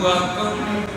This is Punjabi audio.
ਪ੍ਰਭੂ ਆਪਨ